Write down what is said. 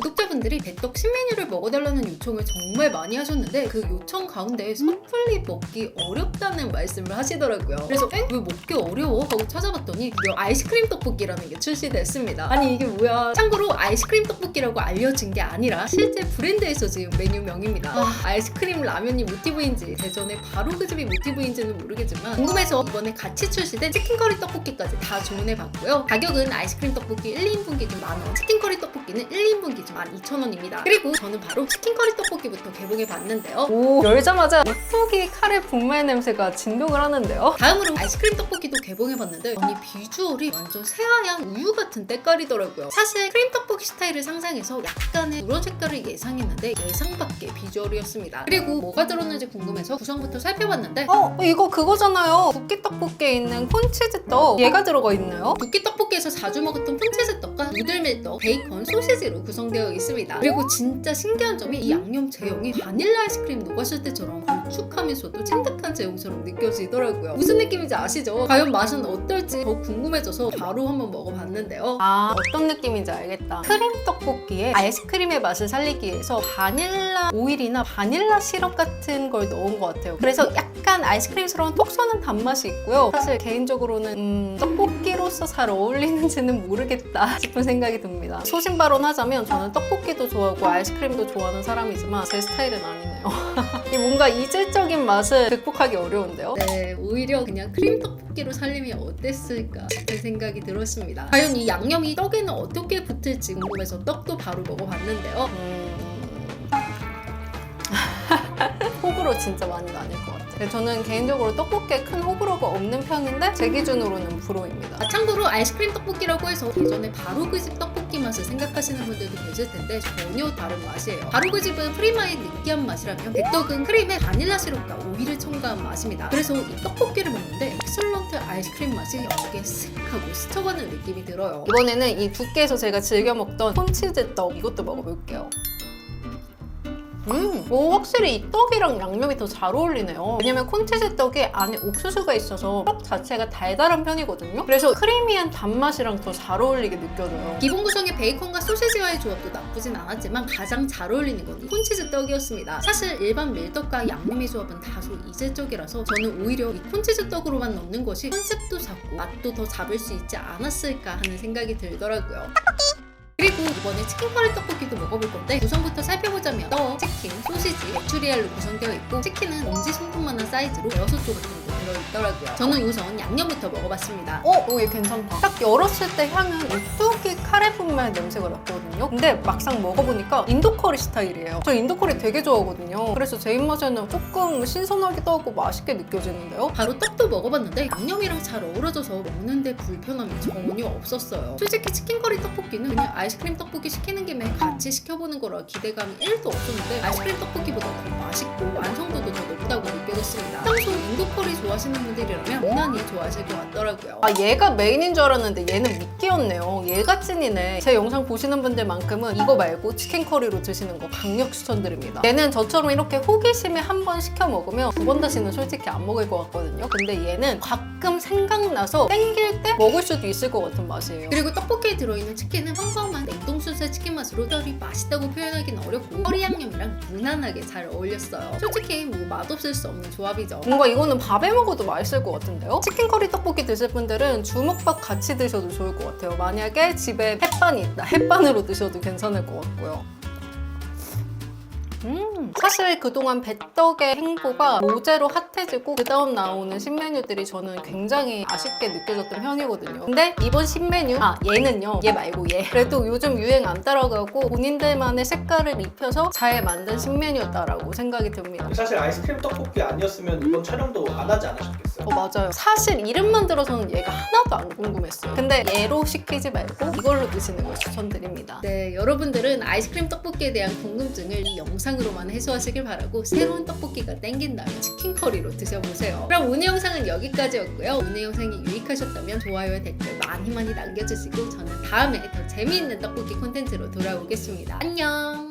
구독자분들이 배떡 신메뉴를 먹어달라는 요청을 정말 많이 하셨는데 그 요청 가운데 섣불리 먹기 어렵다는 말씀을 하시더라고요. 그래서 에? 왜 먹기 어려워? 하고 찾아봤더니 드디어 아이스크림 떡볶이라는 게 출시됐습니다. 아니 이게 뭐야? 참고로 아이스크림 떡볶이라고 알려진 게 아니라 실제 브랜드에서 지은 메뉴명입니다. 아, 아이스크림 라면이 모티브인지 대전에 바로 그 집이 모티브인지는 모르겠지만 궁금해서 이번에 같이 출시된 치킨커리 떡볶이까지 다 주문해봤고요. 가격은 아이스크림 떡볶이 1인분 기준 만원, 치킨커리 떡볶이는 1인분 기준 12,000원입니다. 그리고 저는 바로 치킨 커리 떡볶이부터 개봉해 봤는데요. 오 열자마자 이쁘기 카레 분말 냄새가 진동을 하는데요. 다음으로 아이스크림 떡볶이도 개봉해 봤는데 아니 비주얼이 완전 새하얀 우유 같은 때깔이더라고요. 사실 크림 떡볶이 스타일을 상상해서 약간의 누런 색깔을 예상했는데 예상 밖의 비주얼이었습니다. 그리고 뭐가 들었는지 궁금해서 구성부터 살펴봤는데 어 이거 그거잖아요. 붓기 떡볶이에 있는 콘치즈 떡 얘가 들어가 있나요? 붓기 떡볶이에서 자주 먹었던 폰치즈 떡과 누들밀떡, 베이컨, 소시지로 구성되어 있습니다. 그리고 진짜 신기한 점이 이 양념 제형이 바닐라 아이스크림 녹았을 때처럼 걸쭉하면서도 찐득한 제형처럼 느껴지더라고요. 무슨 느낌인지 아시죠? 과연 맛은 어떨지 더 궁금해져서 바로 한번 먹어봤는데요. 아 어떤 느낌인지 알겠다. 크림 떡볶이에 아이스크림의 맛을 살리기 위해서 바닐라 오일이나 바닐라 시럽 같은 걸 넣은 것 같아요. 그래서 약간 아이스크림스러운 톡 쏘는 단맛이 있고요. 사실 개인적으로는 음, 떡볶이로서 잘 어울리는지는 모르겠다 싶은 생각이 듭니다. 소신 발언하자면 저는 떡볶이도 좋아하고 아이스크림도 좋아하는 사람 이지만 제 스타일은 아니네요. 이 뭔가 이질적인 맛을 극복하기 어려운데요. 네, 오히려 그냥 크림 떡볶이로 살리면 어땠을까 싶은 생각이 들었습니다. 과연 이 양념이 떡에는 어떻게 붙을지 궁금해서 떡도 바로 먹어봤는데요. 음... 호불호 진짜 많이 나뉠 것 같아요. 근데 저는 개인적으로 떡볶이에 큰 호불호가 없는 편인데 제 기준으로는 불호입니다. 아, 참고로 아이스크림 떡볶이라고 해서 예전에 바로 그 집 떡볶이 맛을 생각하시는 분들도 계실 텐데 전혀 다른 맛이에요. 바로 그 집은 프리마의 느끼한 맛이라면 백떡은 크림에 바닐라 시럽과 오이를 첨가한 맛입니다. 그래서 이 떡볶이를 먹는데 엑설런트 아이스크림 맛이 여기에 슥 하고 스쳐가는 느낌이 들어요. 이번에는 이 두께에서 제가 즐겨 먹던 콘치즈 떡 이것도 먹어볼게요. 음, 오, 확실히 이 떡이랑 양념이 더 잘 어울리네요. 왜냐면 콘치즈 떡에 안에 옥수수가 있어서 떡 자체가 달달한 편이거든요. 그래서 크리미한 단맛이랑 더 잘 어울리게 느껴져요. 기본 구성의 베이컨과 소시지와의 조합도 나쁘진 않았지만 가장 잘 어울리는 건이 콘치즈 떡이었습니다. 사실 일반 밀떡과 양념의 조합은 다소 이질적이라서 저는 오히려 이 콘치즈 떡으로만 넣는 것이 컨셉도 잡고 맛도 더 잡을 수 있지 않았을까 하는 생각이 들더라고요. 그리고 이번에 치킨 커리 떡볶이도 먹어볼 건데 구성부터 살펴보자면 떡, 치킨, 소시지, 메추리알로 구성되어 있고 치킨은 엄지 손톱만한 사이즈로 대여섯 조각 정도 들어있더라고요. 저는 우선 양념부터 먹어봤습니다. 어, 오, 얘 괜찮다. 딱 열었을 때 향은 오뚜기 카레 분말 냄새가 났거든요. 근데 막상 먹어보니까 인도 커리 스타일이에요. 저 인도 커리 되게 좋아하거든요. 그래서 제 입맛에는 조금 신선하기도 하고 맛있게 느껴지는데요. 바로 떡도 먹어봤는데 양념이랑 잘 어우러져서 먹는데 불편함이 전혀 없었어요. 솔직히 치킨 커리 떡볶이는 그냥 아이 스크림 떡볶이 시키는 김에 같이 시켜보는 거라 기대감이 1도 없었는데 아이스크림 떡볶이보다 더 맛있고 완성도도 더 높다고 느껴졌습니다. 평소 인도 커리 좋아하시는 분들이라면 무난히 좋아하실 것 같더라고요. 아 얘가 메인인 줄 알았는데 얘는 미끼였네요. 얘가 찐이네. 제 영상 보시는 분들만큼은 이거 말고 치킨 커리로 드시는 거 강력 추천드립니다. 얘는 저처럼 이렇게 호기심에 한 번 시켜 먹으면 두 번 다시는 솔직히 안 먹을 것 같거든요. 근데 얘는 가끔 생각나서 땡길 때 먹을 수도 있을 것 같은 맛이에요. 그리고 떡볶이에 들어있는 치킨은 평범한 냉동수세 치킨 맛으로 털이 맛있다고 표현하기는 어렵고 커리 양념이랑 무난하게 잘 어울렸어요. 솔직히 뭐 맛없을 수 없는 조합이죠. 뭔가 이거는 밥에 먹어도 맛있을 것 같은데요? 치킨 커리 떡볶이 드실 분들은 주먹밥 같이 드셔도 좋을 것 같아요. 만약에 집에 햇반이 있다. 햇반으로 드셔도 괜찮을 것 같고요. 음, 사실 그동안 배떡의 행보가 모제로 핫해지고 그 다음 나오는 신메뉴들이 저는 굉장히 아쉽게 느껴졌던 편이거든요. 근데 이번 신메뉴, 아 얘는요, 얘 말고 얘. 그래도 요즘 유행 안 따라가고 본인들만의 색깔을 입혀서 잘 만든 신메뉴였다라고 생각이 듭니다. 사실 아이스크림 떡볶이 아니었으면 이번 촬영도 안 하지 않으셨겠 어요? 어, 맞아요. 사실 이름만 들어서는 얘가 하나도 안 궁금했어요. 근데 얘로 시키지 말고 이걸로 드시는 걸 추천드립니다. 네, 여러분들은 아이스크림 떡볶이에 대한 궁금증을 이 영상으로만 해소하시길 바라고 새로운 떡볶이가 땡긴다면 치킨 커리로 드셔보세요. 그럼 오늘 영상은 여기까지였고요. 오늘 영상이 유익하셨다면 좋아요와 댓글 많이 많이 남겨주시고 저는 다음에 더 재미있는 떡볶이 콘텐츠로 돌아오겠습니다. 안녕!